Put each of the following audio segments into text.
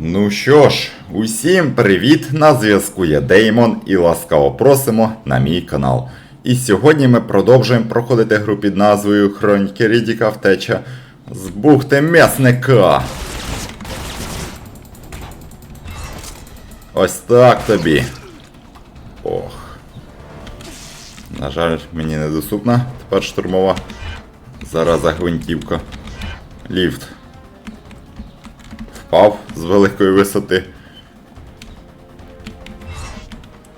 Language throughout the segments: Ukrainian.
Ну що ж, усім привіт! На зв'язку є Деймон і ласкаво просимо на мій канал. І сьогодні ми продовжуємо проходити гру під назвою Хроніки Рідіка втеча з бухти м'ясника. Ось так тобі. Ох. На жаль, мені недоступна тепер штурмова. Зараза гвинтівка. Ліфт. Впав з великої висоти.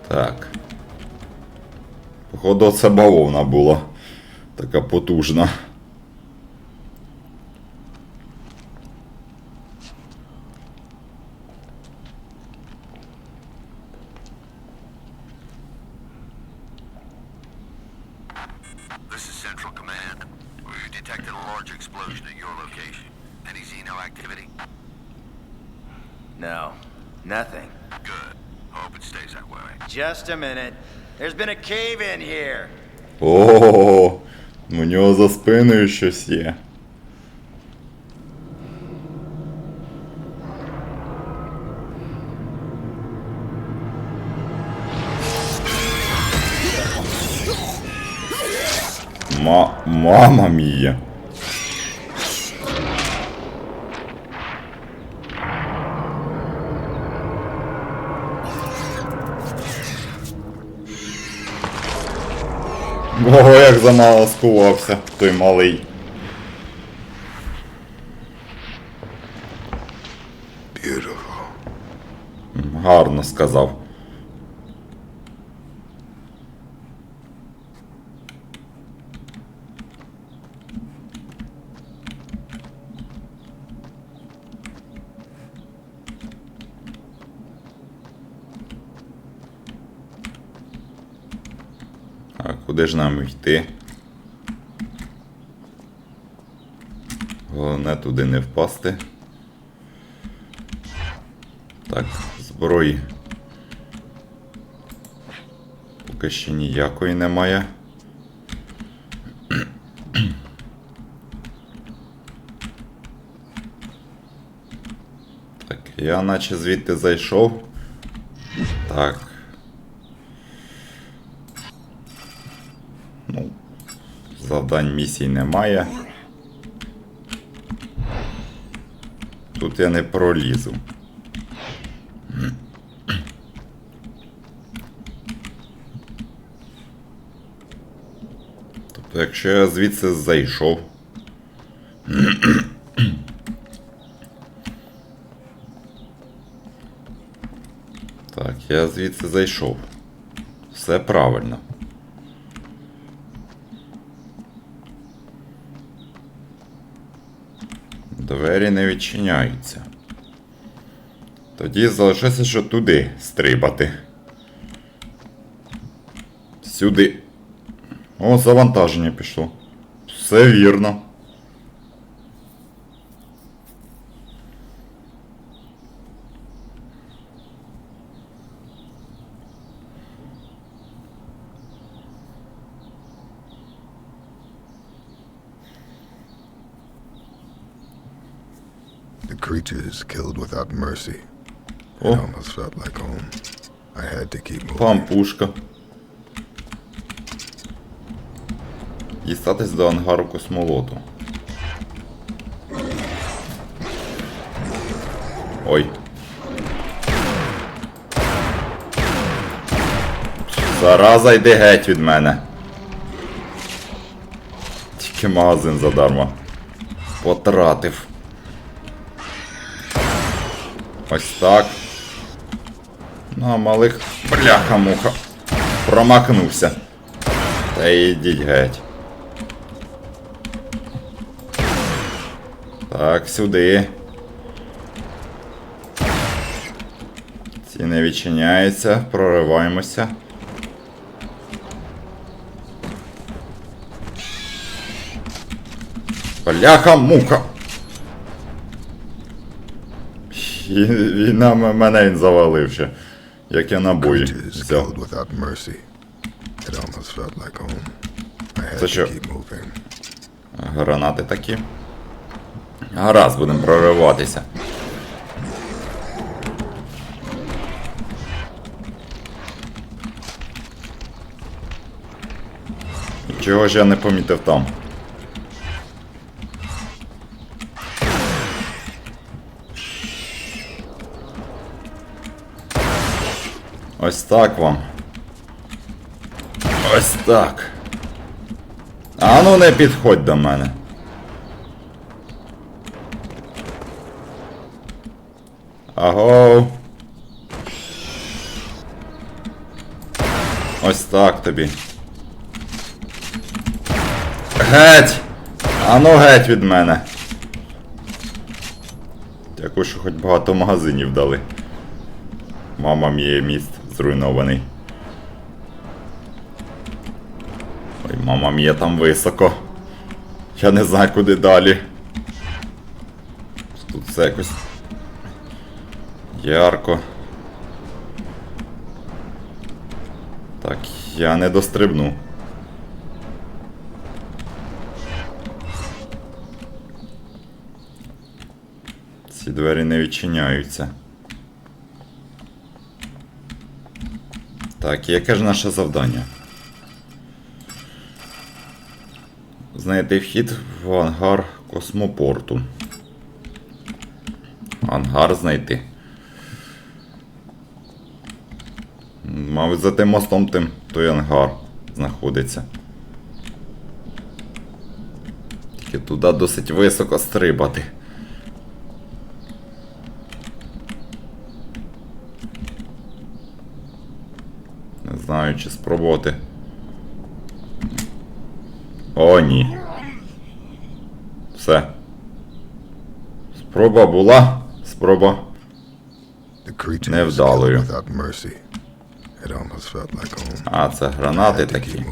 Так. Походу, це бавовна була. Така потужна. Command. We've detected a large explosion at your location. Any Xeno activity? No, nothing. Good. Hope it stays that way. Just a minute. There's been a cave in here. О, у нього за спиною щось є. Ма... Мама мія. Ого, як замало скувався той малий. Гарно сказав. А куди ж нам йти? Головне туди не впасти. Так, зброї. Поки ще ніякої немає. Так, я наче звідти зайшов. Так. Ну, завдань місій немає. Тут я не пролізу. Тобто, якщо я звідси зайшов. Так, я звідси зайшов. Все правильно. Двері не відчиняються. Тоді залишилося, що туди стрибати. Сюди. О, завантаження пішло. Все вірно. Creatures killed without mercy. It О, almost felt like home. I had to keep moving. пампушка. Дістатись до ангару космолоту. Ой. Зараза йди геть від мене. Тільки магазин задарма. Потратив. Ось так. Ну, а малих бляха-муха. Промахнувся. Та йдіть геть. Так, сюди. Ці не відчиняються, прориваємося. Бляха-муха. Війна мене він завалив ще. Як я набої. взяв. Це що? Гранати такі. Гаразд, будемо прориватися. Чого ж я не помітив там? Ось так вам. Ось так. А ну не підходь до мене. Аго. Ось так тобі. Геть! Ану геть від мене. Дякую, що хоч багато магазинів дали. Мама міє міст зруйнований. Ой, мама мія там високо. Я не знаю куди далі. Тут все якось. Ярко. Так, я не дострибну. Ці двері не відчиняються. Так, яке ж наше завдання? Знайти вхід в ангар космопорту. Ангар знайти. Мабуть, за тим мостом тим той ангар знаходиться. Тільки туди досить високо стрибати. Чи спробувати. О, ні. Все. Спроба була. Спроба. Невдалою. А, це гранати такі.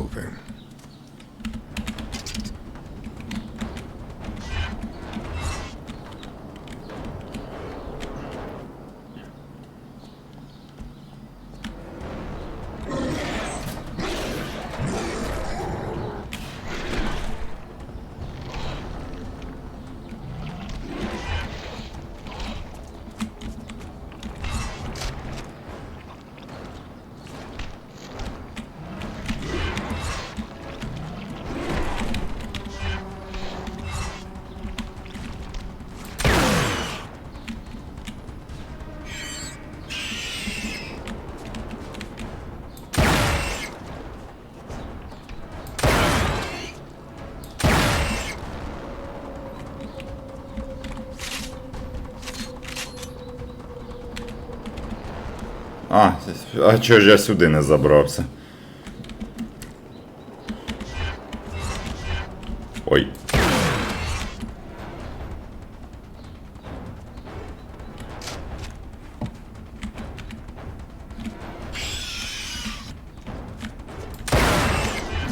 А, а чого ж я сюди не забрався? Ой.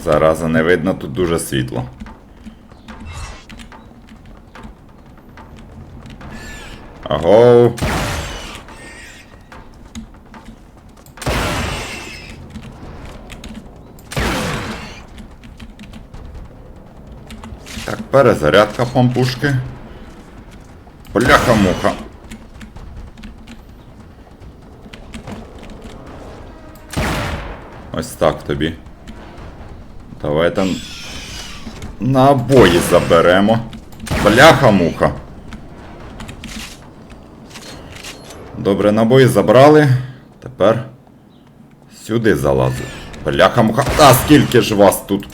Зараза не видно, тут дуже світло. Аго. Перезарядка пампушки. Бляха-муха. Ось так тобі. Давай там набої заберемо. Бляха-муха. Добре, набої забрали. Тепер сюди залазу. Бляха-муха. А скільки ж вас тут?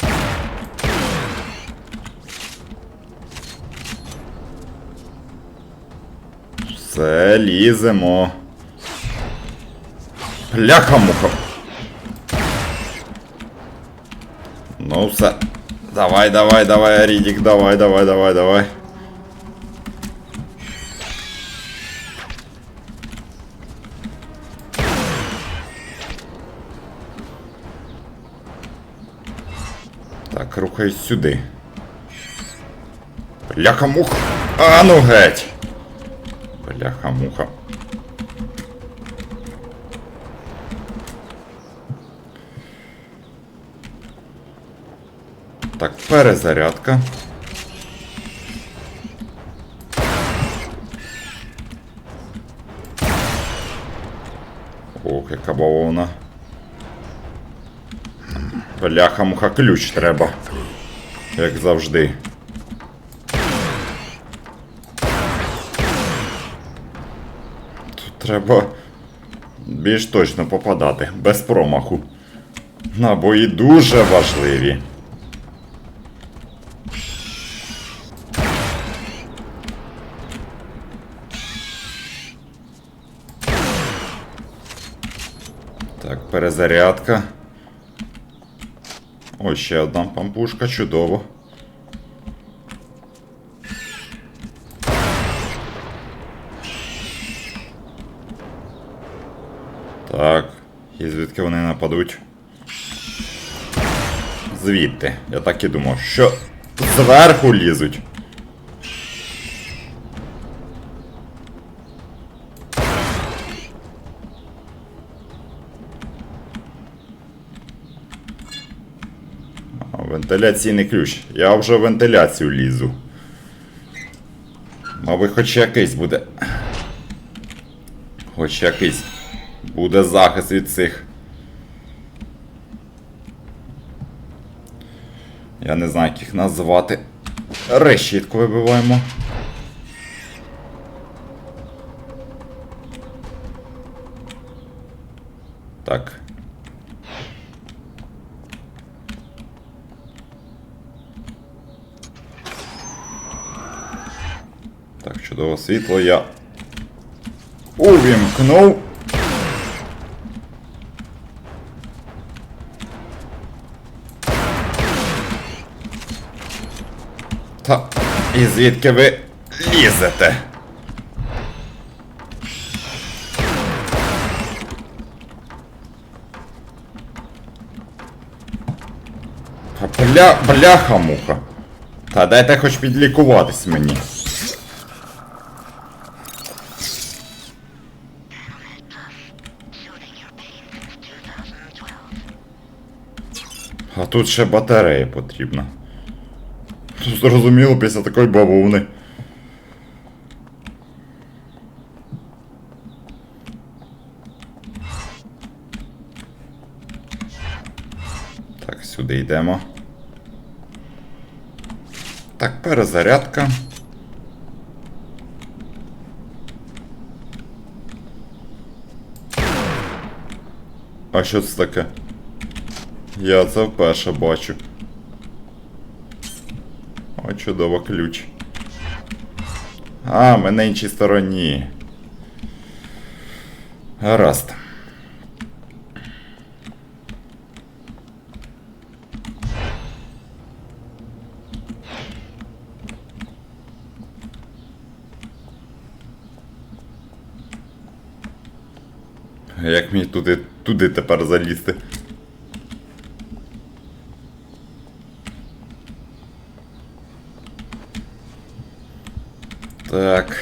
Все, ліземо. Бляха-муха. Ну все. Давай, давай, давай, Рідік, давай, давай, давай, давай. Так, рухаюсь сюди. Бляха-муха. А ну геть. Бляха-муха. Так, перезарядка. Ох, яка бавовна. Бляха муха ключ треба. Як завжди. Треба більш точно попадати, без промаху. Набої дуже важливі. Так, перезарядка. Ось ще одна пампушка, чудово. Так, і звідки вони нападуть? Звідти. Я так і думав, що зверху лізуть. Вентиляційний ключ. Я вже в вентиляцію лізу. Мабуть, хоч якийсь буде. Хоч якийсь буде захист від цих. Я не знаю, як їх назвати. Решітку вибиваємо. Так. Так, чудово світло я увімкнув. І звідки ви лізете? Бля, бляха-муха. Та дайте хоч підлікуватись мені. А тут ще батарея потрібна. Зрозуміло після такої бавовни. Так, сюди йдемо. Так, перезарядка. А що це таке? Я це вперше бачу. О, чудово ключ. А, ми на іншій стороні. Гаразд. Як мені туди, туди тепер залізти? Так.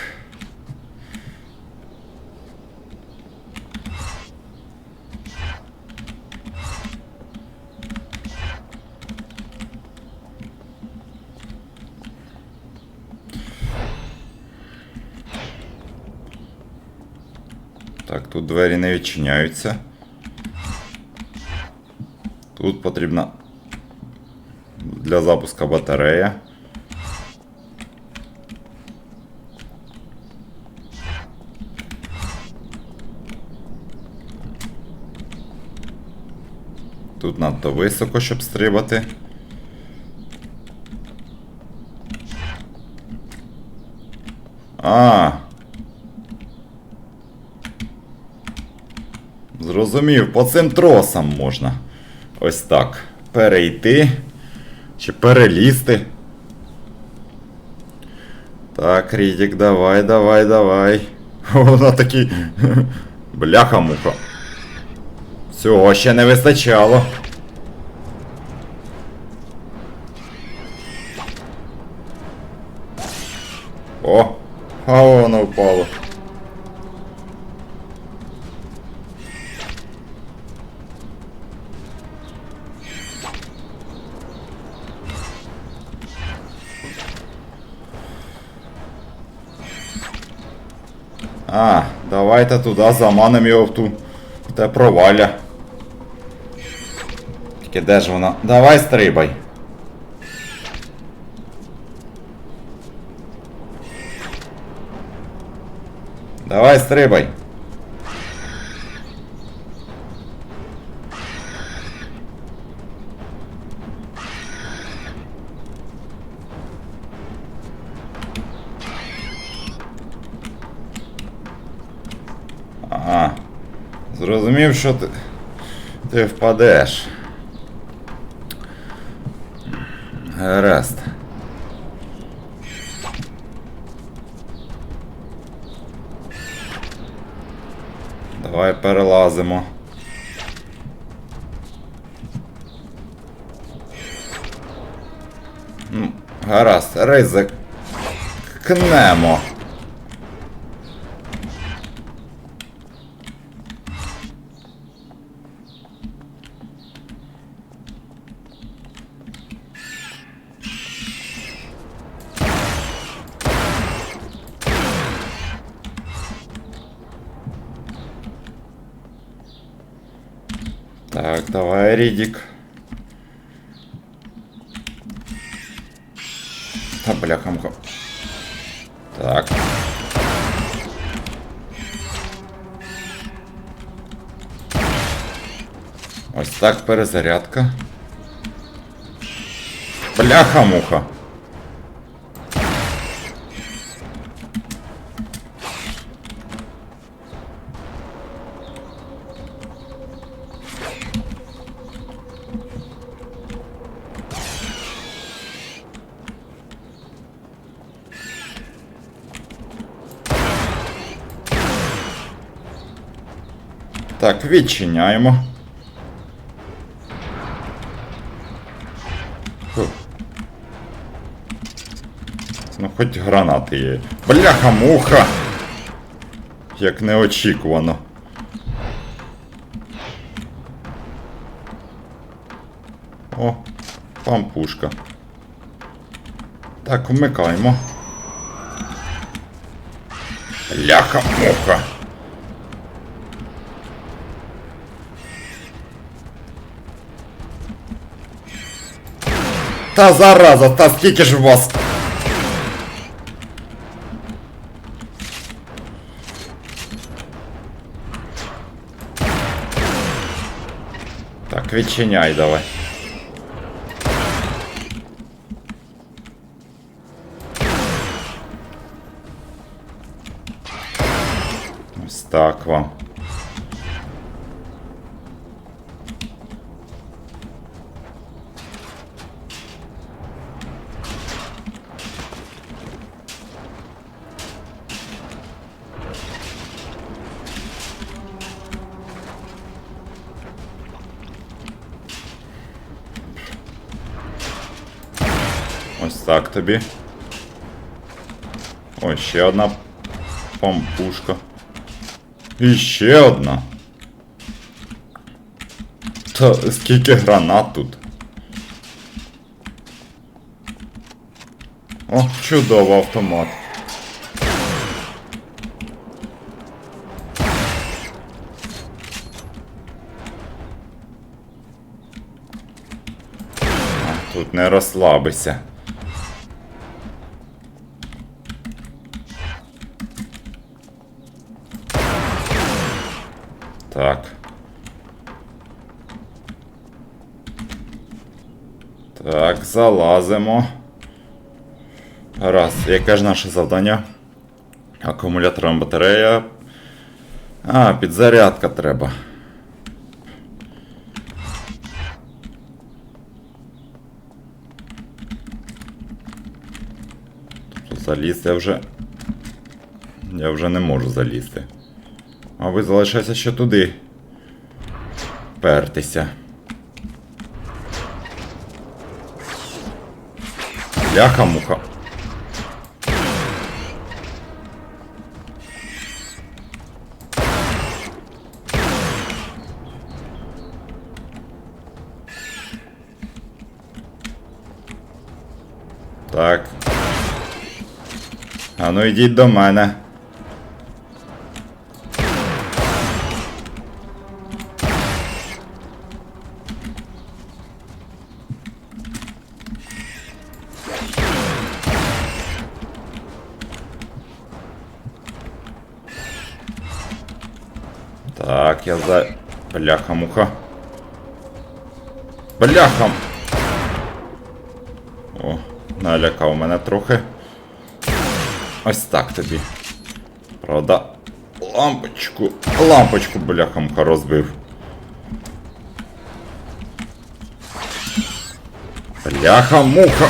Так, тут двері не відчиняються. Тут потрібна для запуска батарея. Надто високо, щоб стрибати. А. Зрозумів, по цим тросам можна. Ось так. Перейти. Чи перелізти. Так, Рідік, давай, давай, давай. Вона такий. Бляха-муха. Цього ще не вистачало. Давайте туди заманимо його в ту те проваля. Тільки де ж вона? Давай стрибай. Давай стрибай. Зрозумів, що ти. Ти впадеш. Гаразд. Давай перелазимо. Ну, гаразд, ризик. Кнемо. Так, давай, Рідік. Та бляхамка. Так. Ось так перезарядка. Бляха-муха. Так, відчиняємо. Ну, хоч гранати є. Бляха-муха! Як неочікувано. О, пампушка. Так, вмикаємо. Бляха-муха! Та зараза, та скільки ж вас? Так, відчиняй давай. Тобі. Ось ще одна пампушка. І ще одна. Та скільки гранат тут. О, чудово автомат. Тут не розслабися. Так. Так, залазимо. Раз, яке ж наше завдання? Акумулятором батарея. А, підзарядка треба. Залізти я вже. Я вже не можу залізти. А ви залишайся ще туди. Пертися. Ляха-муха. Так. А ну йдіть до мене. Бляхам! О, налякав мене трохи. Ось так тобі. Правда, лампочку. Лампочку бляха-муха розбив. Бляха-муха!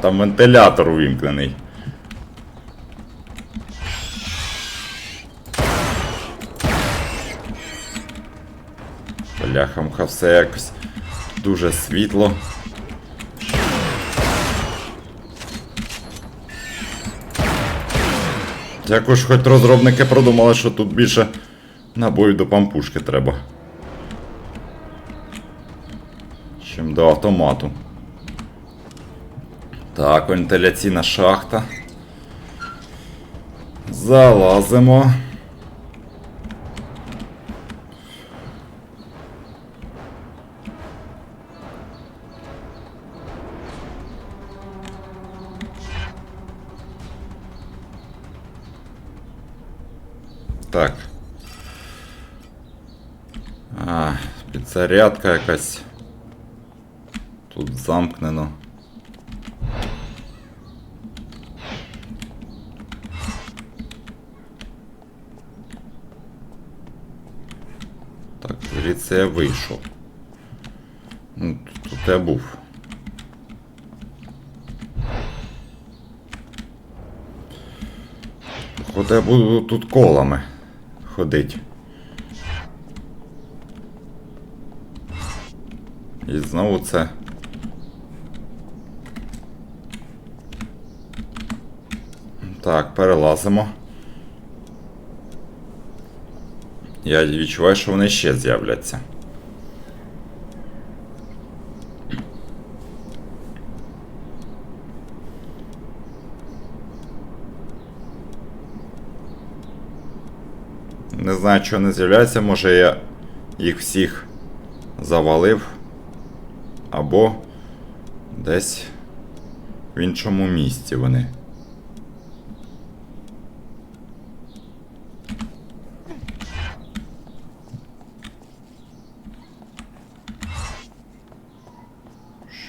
Там вентилятор увімкнений. Бляхамха все якось дуже світло. Якось хоч розробники продумали, що тут більше набоїв до пампушки треба. Чим до автомату. Так, вентиляційна шахта. Залазимо. Так. А, підзарядка якась. Тут замкнено. Так, звідси я вийшов. Ну, тут, я був. Походу я буду тут колами ходить. І знову це. Так, перелазимо. Я відчуваю, що вони ще з'являться. Не знаю, чого не з'являється, може я їх всіх завалив. Або десь в іншому місці вони.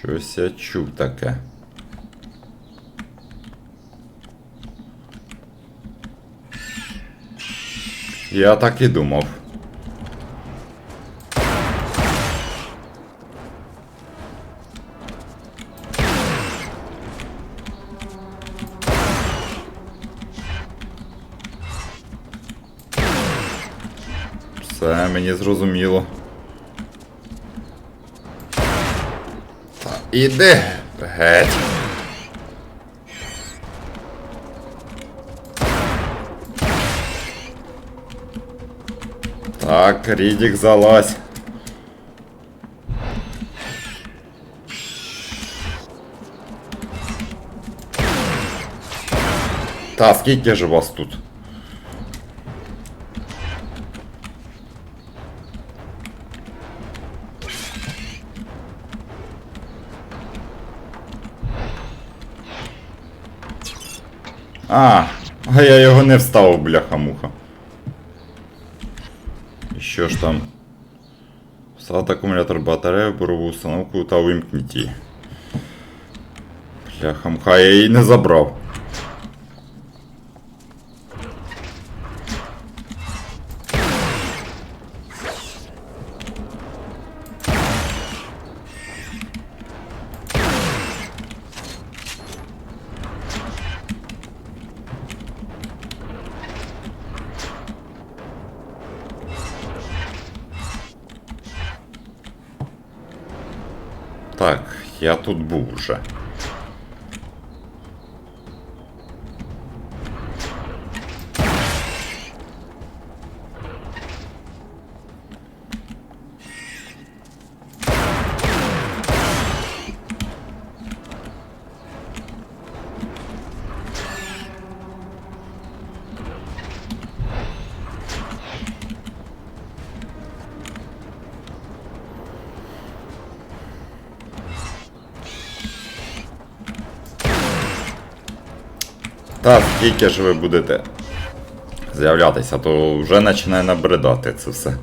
Щось я чув таке. Я так і думав. Все мені зрозуміло. іди геть. Так, Рідік залазь. Та скільки ж вас тут? А, а я його не вставив, бляха-муха. І що ж там? Встати акумулятор батареї, бурову установку та вимкніть її. Бляха-муха, я її не забрав. Я тут був вже. Та скільки ж ви будете з'являтися, то вже починає набридати це все.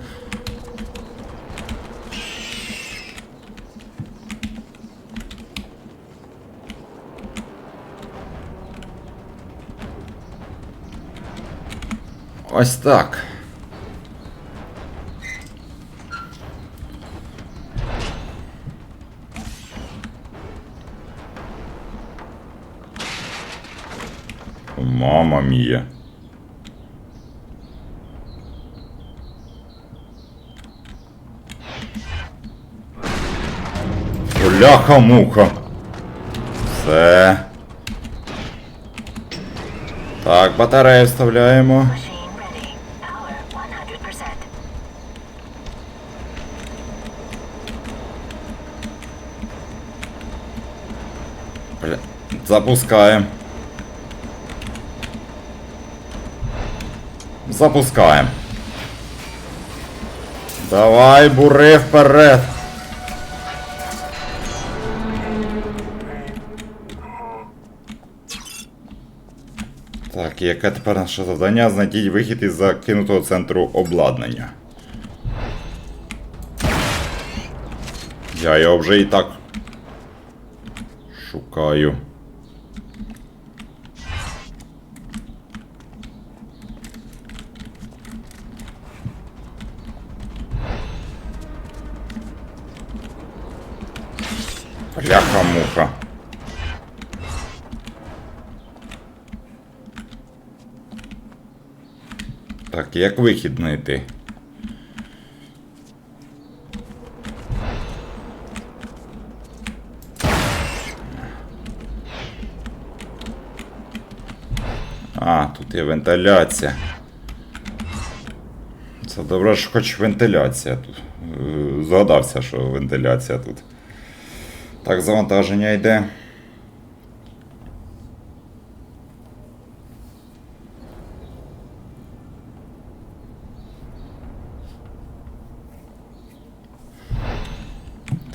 Ось так. Мама мия, Бляха муха. Все. Так, батарею вставляємо. Запускаем. Запускаем. Давай, бури вперед. Так, і яке тепер наше завдання? Знайдіть вихід із закинутого центру обладнання. Я його вже і так шукаю. Як вихід знайти? А, тут є вентиляція. Це добре, що хоч вентиляція тут. Е, Згадався, що вентиляція тут. Так, завантаження йде.